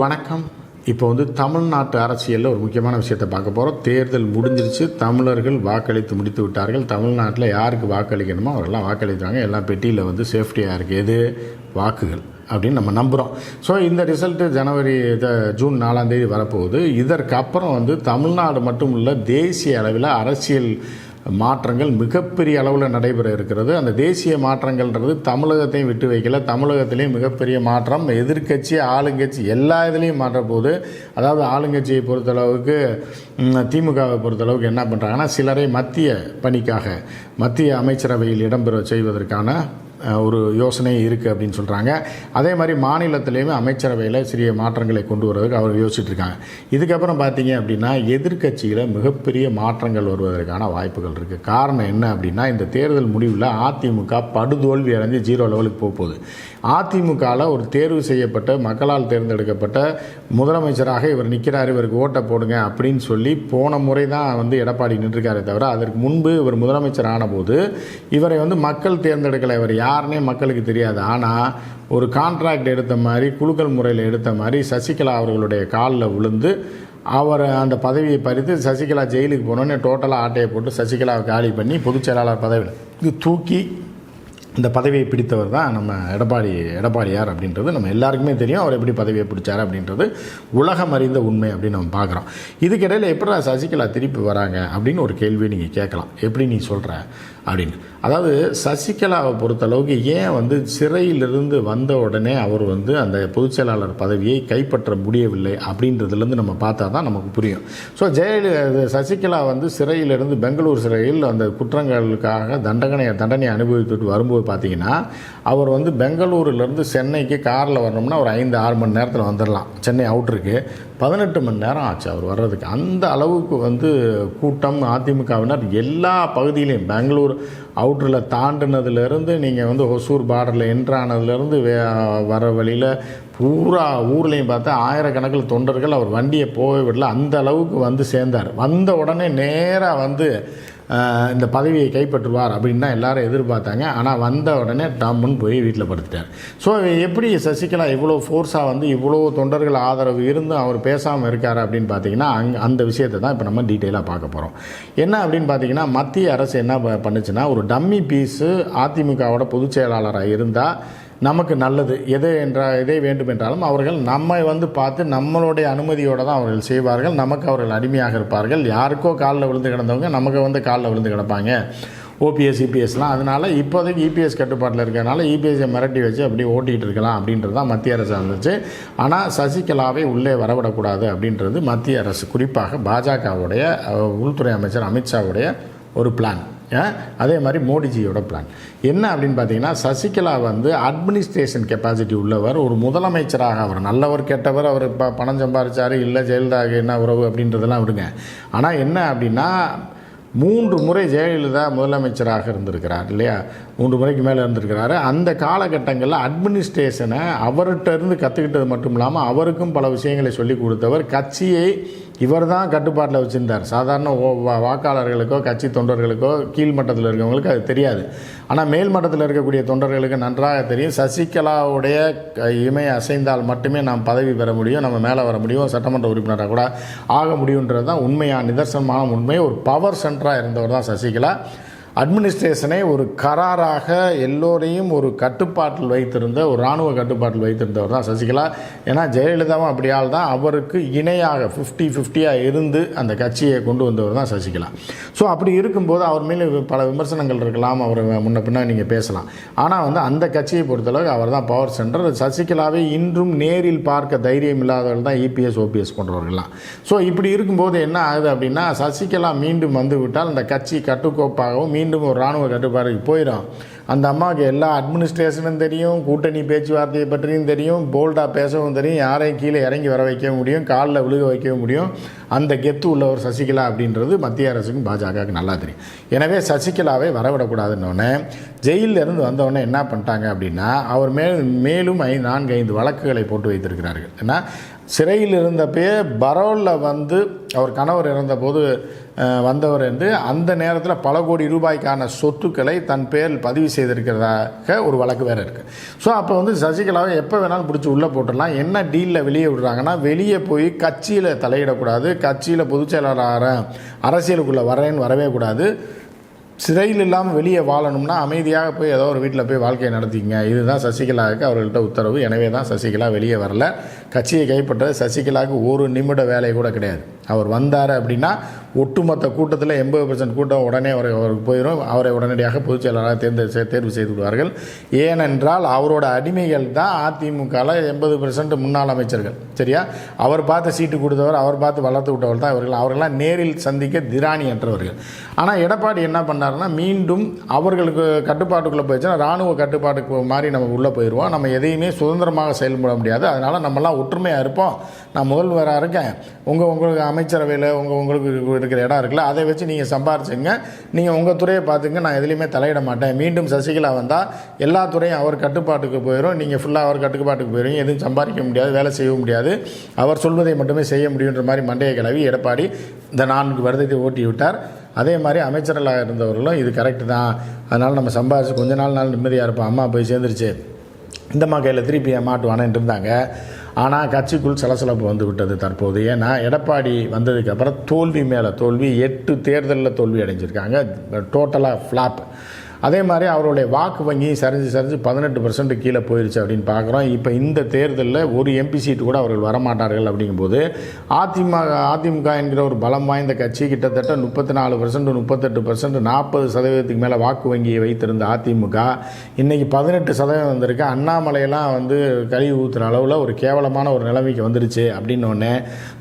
வணக்கம். இப்போ வந்து தமிழ்நாட்டு அரசியலில் ஒரு முக்கியமான விஷயத்தை பார்க்க போகிறோம் தேர்தல் முடிஞ்சிருச்சு. தமிழர்கள் வாக்களித்து முடித்து விட்டார்கள். தமிழ்நாட்டில் யாருக்கு வாக்களிக்கணுமோ அவரெல்லாம் வாக்களித்தாங்க எல்லாம் பெட்டியில் வந்து சேஃப்டியாக இருக்குது எது? வாக்குகள் அப்படின்னு நம்ம நம்புகிறோம் ஸோ இந்த ரிசல்ட்டு ஜனவரி த- ஜூன் நாலாம் தேதி வரப்போகுது. இதற்கு அப்புறம் வந்து தமிழ்நாடு மட்டும் இல்லை தேசிய அளவில் அரசியல் மாற்றங்கள் மிகப்பெரிய அளவில் நடைபெற இருக்கிறது. அந்த தேசிய மாற்றங்கள்ன்றது தமிழகத்தையும் விட்டு வைக்கல. தமிழகத்திலையும் மிகப்பெரிய மாற்றம். எதிர்க்கட்சி ஆளுங்கட்சி எல்லா இதுலேயும் மாற்றப்போகுது அதாவது ஆளுங்கட்சியை பொறுத்தளவுக்கு திமுகவை பொறுத்தளவுக்கு என்ன பண்ணுறாங்கன்னா சிலரை மத்திய பணிக்காக மத்திய அமைச்சரவையில் இடம்பெற செய்வதற்கான ஒரு யோசனை இருக்குது அப்படின்னு சொல்கிறாங்க அதே மாதிரி மாநிலத்திலையுமே அமைச்சரவையில் சிறிய மாற்றங்களை கொண்டு வருவதற்கு அவர் யோசிச்சுட்டு இருக்காங்க. இதுக்கப்புறம் பார்த்தீங்க அப்படின்னா எதிர்க்கட்சியில் மிகப்பெரிய மாற்றங்கள் வருவதற்கான வாய்ப்புகள் இருக்குது காரணம் என்ன அப்படின்னா இந்த தேர்தல் முடிவில் அதிமுக படுதோல்வி அடைஞ்சு ஜீரோ லெவலுக்கு போக போகுது. அதிமுகவில் ஒரு தேர்வு செய்யப்பட்ட மக்களால் தேர்ந்தெடுக்கப்பட்ட முதலமைச்சராக இவர் நிற்கிறார் இவருக்கு ஓட்டை போடுங்க அப்படின்னு சொல்லி போன முறை தான் வந்து எடப்பாடி நின்றுருக்காரே தவிர அதற்கு முன்பு இவர் முதலமைச்சர் ஆனபோது இவரை வந்து மக்கள் தேர்ந்தெடுக்கலை இவர் யாருன்னே மக்களுக்கு தெரியாது. ஆனால் ஒரு கான்ட்ராக்ட் எடுத்த மாதிரி குலுக்கல் முறையில் எடுத்த மாதிரி சசிகலா அவர்களுடைய காலில் விழுந்து அவர் அந்த பதவியை பறித்து சசிகலா ஜெயிலுக்கு போனோன்னே டோட்டலாக ஆட்டையை போட்டு சசிகலாவை காலி பண்ணி பொதுச் செயலாளர் பதவியில் இது தூக்கி இந்த பதவியை பிடித்தவர் தான் நம்ம எடப்பாடி எடப்பாடியார் அப்படின்றது. நம்ம எல்லாருக்குமே தெரியும் அவர் எப்படி பதவியை பிடிச்சார் அப்படின்றது. உலகம் அறிந்த உண்மை அப்படின்னு நம்ம பார்க்குறோம். இதுக்கிடையில் எப்படி சசிகலா திருப்பி வராங்க அப்படின்னு ஒரு கேள்வியை நீங்கள் கேட்கலாம். எப்படி நீ சொல்கிற அப்படின்னு. அதாவது சசிகலாவை பொறுத்தளவுக்கு ஏன் வந்து சிறையிலிருந்து வந்த உடனே அவர் வந்து அந்த பொதுச் செயலாளர் பதவியை கைப்பற்ற முடியவில்லை அப்படின்றதுலேருந்து நம்ம பார்த்தா தான் நமக்கு புரியும். ஸோ ஜெயலலிதா சசிகலா வந்து சிறையிலிருந்து பெங்களூர் சிறையில் அந்த குற்றங்களுக்காக தண்டனை தண்டனை அனுபவித்துட்டு வரும்போது பார்த்தீங்கன்னா அவர் வந்து பெங்களூரிலேருந்து சென்னைக்கு காரில் வரணும்னா ஒரு ஐந்து ஆறு மணி நேரத்தில் வந்துடலாம் சென்னை அவுட்ருக்கு. பதினெட்டு மணி நேரம் ஆச்சு அவர் வர்றதுக்கு. அந்த அளவுக்கு வந்து கூட்டம் அதிமுகவினர் எல்லா பகுதியிலையும் பெங்களூர் அவுட்டரில் தாண்டினதுலேருந்து நீங்கள் வந்து ஒசூர் பார்டரில் என்ட்ரானதுலேருந்து வே வர வழியில் பூரா ஊர்லேயும் பார்த்தா ஆயிரக்கணக்கில் தொண்டர்கள் அவர் வண்டியை போக விடல. அந்த அளவுக்கு வந்து சேர்ந்தார். வந்த உடனே நேராக வந்து இந்த பதவியை கைப்பற்றுவார் அப்படின்னு தான் எல்லாரும் எதிர்பார்த்தாங்க. ஆனால் வந்த உடனே டம்முன்னு போய் வீட்டில் படுத்துட்டார். ஸோ எப்படி சசிகலா இவ்வளோ ஃபோர்ஸாக வந்து இவ்வளோ தொண்டர்கள் ஆதரவு இருந்தும் அவர் பேசாமல் இருக்கார் அப்படின்னு பார்த்தீங்கன்னா அங் அந்த விஷயத்தை தான் இப்போ நம்ம டீட்டெயிலாக பார்க்க போகிறோம் என்ன அப்படின்னு பார்த்தீங்கன்னா மத்திய அரசு என்ன ப- பண்ணுச்சுன்னா ஒரு டம்மி பீஸு அதிமுகவோட பொதுச் செயலாளராக இருந்தால் நமக்கு நல்லது எதை என்றால் எதை வேண்டுமென்றாலும் அவர்கள் நம்மை வந்து பார்த்து நம்மளுடைய அனுமதியோடு தான் அவர்கள் செய்வார்கள். நமக்கு அவர்கள் அடிமையாக இருப்பார்கள். யாருக்கோ காலில் விழுந்து கிடந்தவங்க நமக்கு வந்து காலில் விழுந்து கிடப்பாங்க. ஓபிஎஸ் இபிஎஸ்லாம் அதனால் இப்போதைக்கு இபிஎஸ் கட்டுப்பாட்டில் இருக்கிறனால இபிஎஸ்ஸை மிரட்டி வச்சு அப்படியே ஓட்டிகிட்டு இருக்கலாம் அப்படின்றது தான் மத்திய அரசு இருந்துச்சு ஆனால் சசிகலாவை உள்ளே வரவிடக்கூடாது அப்படின்றது மத்திய அரசு குறிப்பாக பாஜகவுடைய உள்துறை அமைச்சர் அமித்ஷாவுடைய ஒரு பிளான் அதே மாதிரி மோடிஜியோட பிளான் என்ன அப்படின்னு பார்த்தீங்கன்னா சசிகலா வந்து அட்மினிஸ்ட்ரேஷன் கெப்பாசிட்டி உள்ளவர் ஒரு முதலமைச்சராக அவர் நல்லவர் கெட்டவர் அவர் இப்போ பணம் சம்பாரிச்சார் இல்லை ஜெயலலிதாவுக்கு என்ன உறவு அப்படின்றதெல்லாம் விடுங்க. ஆனால் என்ன அப்படின்னா மூன்று முறை ஜெயலலிதா முதலமைச்சராக இருந்திருக்கிறார் இல்லையா? மூன்று முறைக்கு மேலே இருந்திருக்கிறாரு. அந்த காலகட்டங்களில் அட்மினிஸ்ட்ரேஷனை அவர்கிட்ட இருந்து கற்றுக்கிட்டது மட்டும் இல்லாமல் அவருக்கும் பல விஷயங்களை சொல்லிக் கொடுத்தவர் கட்சியை இவர் தான் கட்டுப்பாட்டில் வச்சுருந்தார். சாதாரண வா- வாக்காளர்களுக்கோ கட்சி தொண்டர்களுக்கோ கீழ்மட்டத்தில் இருக்கவங்களுக்கு அது தெரியாது. ஆனால் மேல் மட்டத்தில் இருக்கக்கூடிய தொண்டர்களுக்கு நன்றாக தெரியும். சசிகலாவுடைய இமை அசைந்தால் மட்டுமே நாம் பதவி பெற முடியும் நம்ம மேலே வர முடியும் சட்டமன்ற உறுப்பினராக கூட ஆக முடியுன்றது தான் உண்மையான நிதர்சனமான உண்மை. ஒரு பவர் சென்டராக இருந்தவர் தான் சசிகலா. அட்மினிஸ்ட்ரேஷனை ஒரு கராராக எல்லோரையும் ஒரு கட்டுப்பாட்டில் வைத்திருந்த ஒரு இராணுவ கட்டுப்பாட்டில் வைத்திருந்தவர் தான் சசிகலா. ஏன்னா ஜெயலலிதாவும் அப்படி தான் அவருக்கு இணையாக ஃபிஃப்டி ஃபிஃப்டியாக இருந்து அந்த கட்சியை கொண்டு வந்தவர் தான் சசிகலா. ஸோ அப்படி இருக்கும்போது அவர் மேலே பல விமர்சனங்கள் இருக்கலாம் அவர் முன்ன பின்ன நீங்கள் பேசலாம். ஆனால் வந்து அந்த கட்சியை பொறுத்தளவுக்கு அவர் தான் பவர் சென்டர் சசிகலாவை இன்றும் நேரில் பார்க்க தைரியம் இல்லாதவர்கள் தான் இபிஎஸ் ஓபிஎஸ் போன்றவர்கள்லாம். ஸோ இப்படி இருக்கும்போது என்ன ஆகுது அப்படின்னா சசிகலா மீண்டும் வந்துவிட்டால் அந்த கட்சி கட்டுக்கோப்பாகவும் மீண்டும் ஒரு இராணுவ கட்டுப்பாடுக்கு போயிடும். அந்த அம்மாவுக்கு எல்லா அட்மினிஸ்ட்ரேஷனும் தெரியும் கூட்டணி பேச்சுவார்த்தையை பற்றியும் தெரியும் போல்டாக பேசவும் தெரியும் யாரையும் கீழே இறங்கி வர வைக்க முடியும் காலில் விழுக வைக்க முடியும். அந்த கெத்து உள்ளவர் சசிகலா அப்படின்றது மத்திய அரசுக்கும் பாஜகவுக்கு நல்லா தெரியும். எனவே சசிகலாவை வரவிடக்கூடாதுன்னொன்னே ஜெயிலில் இருந்து வந்தவொடனே என்ன பண்ணிட்டாங்க அப்படின்னா அவர் மேல் மேலும் ஐ நான்கு ஐந்து வழக்குகளை போட்டு வைத்திருக்கிறார்கள். ஏன்னா சிறையில் இருந்தப்பயே பரோலில் வந்து அவர் கணவர் இறந்தபோது வந்தவர் என்று அந்த நேரத்தில் பல கோடி ரூபாய்க்கான சொத்துக்களை தன் பேரில் பதிவு செய்திருக்கிறதாக ஒரு வழக்கு வேறு இருக்குது ஸோ அப்போ வந்து சசிகலாவை எப்போ வேணாலும் பிடிச்சி உள்ளே போட்டுடலாம். என்ன டீலில் வெளியே விடுறாங்கன்னா வெளியே போய் கட்சியில் தலையிடக்கூடாது கட்சியில் பொதுச் செயலாளர் அரசியலுக்குள்ளே வரேன்னு வரவே கூடாது. சிறையில் இல்லாமல் வெளியே வாழணும்னா அமைதியாக போய் ஏதோ ஒரு வீட்டில் போய் வாழ்க்கையை நடத்திக்கங்க. இதுதான் சசிகலாவுக்கு அவர்கள்ட்ட உத்தரவு. எனவே தான் சசிகலா வெளியே வரல. கட்சியை கைப்பற்றது சசிகலாவுக்கு ஒரு நிமிட வேலை கூட கிடையாது. அவர் வந்தார் அப்படின்னா ஒட்டுமொத்த கூட்டத்தில் எண்பது பர்சன்ட் கூட்டம் உடனே அவர் அவருக்கு போயிடும் அவரை உடனடியாக பொதுச் செயலாளராக தேர்ந்து தேர்வு செய்து விடுவார்கள். ஏனென்றால் அவரோட அடிமைகள் தான் அதிமுகவில் எண்பது பர்சன்ட் முன்னாள் அமைச்சர்கள். சரியா? அவர் பார்த்து சீட்டு கொடுத்தவர் அவர் பார்த்து வளர்த்து விட்டவர் தான் இவர்கள். அவர்கள்லாம் நேரில் சந்திக்க திராணியற்றவர்கள். ஆனால் எடப்பாடி என்ன பண்ணாருன்னா மீண்டும் அவர்களுக்கு கட்டுப்பாட்டுக்குள்ளே போயிடுச்சுன்னா ராணுவ கட்டுப்பாட்டுக்கு மாதிரி நம்ம உள்ளே போயிடுவோம் நம்ம எதையுமே சுதந்திரமாக செயல்பட முடியாது. அதனால் நம்மலாம் ஒற்றுமையாக இருப்போம். நான் முதல்வராக இருக்கேன். உங்கள் உங்களுக்கு அமைச்சரவையில் உங்கள் உங்களுக்கு இருக்கிற இடம் இருக்குல்ல அதை வச்சு நீங்கள் சம்பாரிச்சுங்க. நீங்கள் உங்கள் துறையை பார்த்துங்க நான் எதுலேயுமே தலையிட மாட்டேன். மீண்டும் சசிகலா வந்தால் எல்லா துறையும் அவர் கட்டுப்பாட்டுக்கு போயிடும் நீங்கள் ஃபுல்லாக அவர் கட்டுப்பாட்டுக்கு போயிடும் எதுவும் சம்பாதிக்க முடியாது வேலை செய்யவும் முடியாது. அவர் சொல்வதை மட்டுமே செய்ய முடியுன்ற மாதிரி மண்டையை கிளவி எடப்பாடி இந்த நான்கு வருடத்தை ஓட்டி விட்டார். அதே மாதிரி அமைச்சர்களாக இருந்தவர்களும் இது கரெக்டு தான். அதனால் நம்ம சம்பாதிச்சு கொஞ்ச நாள் நாள் நிம்மதியாக இருப்போம். அம்மா போய் சேர்ந்துருச்சு. இந்த அம்மா கையில் திருப்பி மாட்டுவானேன்ட்டு இருந்தாங்க? ஆனால் கட்சிக்குள் சலசலப்பு வந்து விட்டது தற்போது. ஏன்னா எடப்பாடி வந்ததுக்கப்புறம் தோல்வி மேலே தோல்வி எட்டு தேர்தலில் தோல்வி அடைஞ்சிருக்காங்க. டோட்டலாக ஃப்ளாப் அதே மாதிரி அவருடைய வாக்கு வங்கி சரிஞ்சு சரிஞ்சு பதினெட்டு பர்சன்ட் கீழே போயிடுச்சு அப்படின்னு பார்க்குறோம். இப்போ இந்த தேர்தலில் ஒரு எம்பி சீட்டு கூட அவர்கள் வரமாட்டார்கள் அப்படிங்கும்போது அதிமுக அதிமுக என்கிற ஒரு பலம் வாய்ந்த கட்சி கிட்டத்தட்ட முப்பத்தி நாலு பர்சன்ட் முப்பத்தெட்டு பர்சன்ட் நாற்பது சதவீதத்துக்கு மேலே வாக்கு வங்கியை வைத்திருந்த அதிமுக இன்றைக்கி பதினெட்டு சதவீதம் வந்திருக்கு. அண்ணாமலையெல்லாம் வந்து கழிவு ஊற்றுற அளவில் ஒரு கேவலமான ஒரு நிலைமைக்கு வந்துருச்சு அப்படின்னோடனே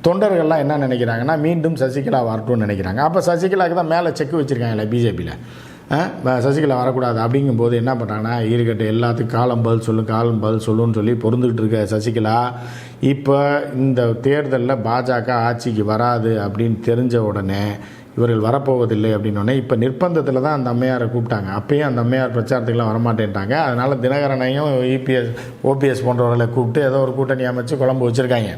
தொண்டர்கள்லாம் என்ன நினைக்கிறாங்கன்னா மீண்டும் சசிகலா வரட்டும்னு நினைக்கிறாங்க. அப்போ சசிகலாவுக்கு தான் மேலே செக் வச்சுருக்காங்களே பிஜேபியில் சசிகலா வரக்கூடாது. அப்படிங்கும்போது என்ன பண்ணுறாங்கன்னா இருக்கட்டும் எல்லாத்துக்கும் காலம் பதில் சொல்லும் காலம் பதில் சொல்லுன்னு சொல்லி பொருந்துக்கிட்டு இருக்க சசிகலா இப்போ இந்த தேர்தலில் பாஜக ஆட்சிக்கு வராது அப்படின்னு தெரிஞ்ச உடனே இவர்கள் வரப்போவதில்லை அப்படின்னோடனே இப்போ நிர்பந்தத்தில் தான் அந்த அம்மையாரை கூப்பிட்டாங்க. அப்பயும் அந்த அம்மையார் பிரச்சாரத்துக்குலாம் வரமாட்டேன்ட்டாங்க. அதனால் தினகரனையும் இபிஎஸ் ஓபிஎஸ் போன்றவர்களை கூப்பிட்டு ஏதோ ஒரு கூட்டணி அமைச்சு குழம்பு வச்சுருக்காங்க.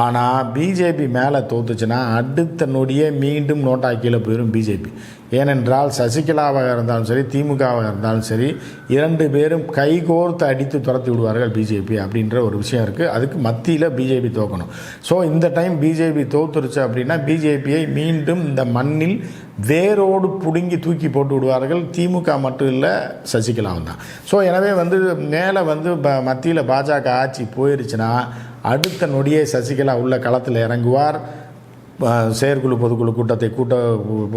ஆனால் பிஜேபி மேலே தோத்துச்சுன்னா அடுத்த நொடியே மீண்டும் நோட்டா கீழே போயிடும் பிஜேபி. ஏனென்றால் சசிகலாவாக இருந்தாலும் சரி திமுகவாக இருந்தாலும் சரி இரண்டு பேரும் கைகோர்த்து அடித்து துரத்தி விடுவார்கள் பிஜேபி அப்படின்ற ஒரு விஷயம் இருக்குது அதுக்கு மத்தியில் பிஜேபி தோக்கணும். ஸோ இந்த டைம் பிஜேபி தோத்துருச்சு அப்படின்னா பிஜேபியை மீண்டும் இந்த மண்ணில் வேரோடு பிடுங்கி தூக்கி போட்டு விடுவார்கள் திமுக மட்டும் இல்லை சசிகலாவும் தான். ஸோ எனவே வந்து மேலே வந்து ப மத்தியில் பாஜக ஆட்சி போயிருச்சுன்னா அடுத்த நொடியே சசிகலா உள்ள களத்தில் இறங்குவார். செயற்குழு பொதுக்குழு கூட்டத்தை கூட்ட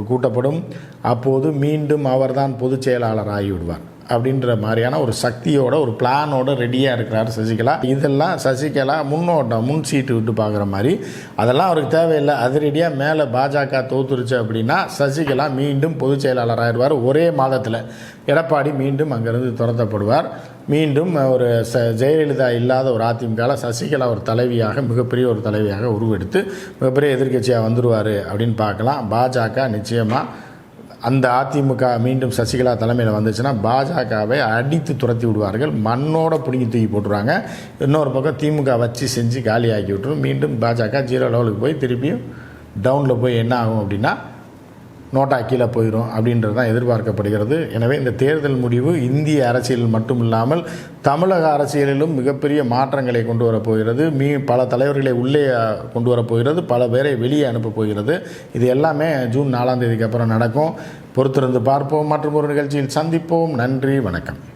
கூட்டப்படும். அப்போது மீண்டும் அவர்தான் பொதுச் செயலாளர் ஆகிவிடுவார். அப்படின்ற மாதிரியான ஒரு சக்தியோட ஒரு பிளானோட ரெடியாக இருக்கிறார் சசிகலா. இதெல்லாம் சசிகலா முன்னோட்டம் முன் சீட்டு விட்டு பார்க்குற மாதிரி. அதெல்லாம் அவருக்கு தேவையில்லை. அதிரடியாக மேலே பாஜக தோத்துருச்சு அப்படின்னா சசிகலா மீண்டும் பொதுச் செயலாளர் ஆயிடுவார். ஒரே மாதத்தில் எடப்பாடி மீண்டும் அங்கேருந்து துரத்தப்படுவார். மீண்டும் ஒரு ச ஜெயலலிதா இல்லாத ஒரு அதிமுகவில் சசிகலா ஒரு தலைவியாக மிகப்பெரிய ஒரு தலைவியாக உருவெடுத்து மிகப்பெரிய எதிர்க்கட்சியாக வந்துடுவார் அப்படின்னு பார்க்கலாம். பாஜக நிச்சயமாக அந்த அதிமுக மீண்டும் சசிகலா தலைமையில் வந்துச்சுன்னா பாஜகவை அடித்து துரத்தி விடுவார்கள். மண்ணோட பிடிங்கி தூக்கி போட்டுருவாங்க இன்னொரு பக்கம் திமுக வச்சு செஞ்சு காலியாக்கி விட்டுரும். மீண்டும் பாஜக ஜீரோ லெவலுக்கு போய் திருப்பியும் டவுனில் போய் என்ன ஆகும் அப்படின்னா நோட்டா கீழே போயிடும் அப்படின்றது தான் எதிர்பார்க்கப்படுகிறது. எனவே இந்த தேர்தல் முடிவு இந்திய அரசியலில் மட்டும் இல்லாமல் தமிழக அரசியலிலும் மிகப்பெரிய மாற்றங்களை கொண்டு வரப்போகிறது. மீ பல தலைவர்களை உள்ளே கொண்டு வரப்போகிறது. பல பேரை வெளியே அனுப்பப் போகிறது இது எல்லாமே ஜூன் நாலாம் தேதிக்கு அப்புறம் நடக்கும். பொறுத்திருந்து பார்ப்போம். மற்றும் ஒரு நிகழ்ச்சியில் சந்திப்போம். நன்றி. வணக்கம்.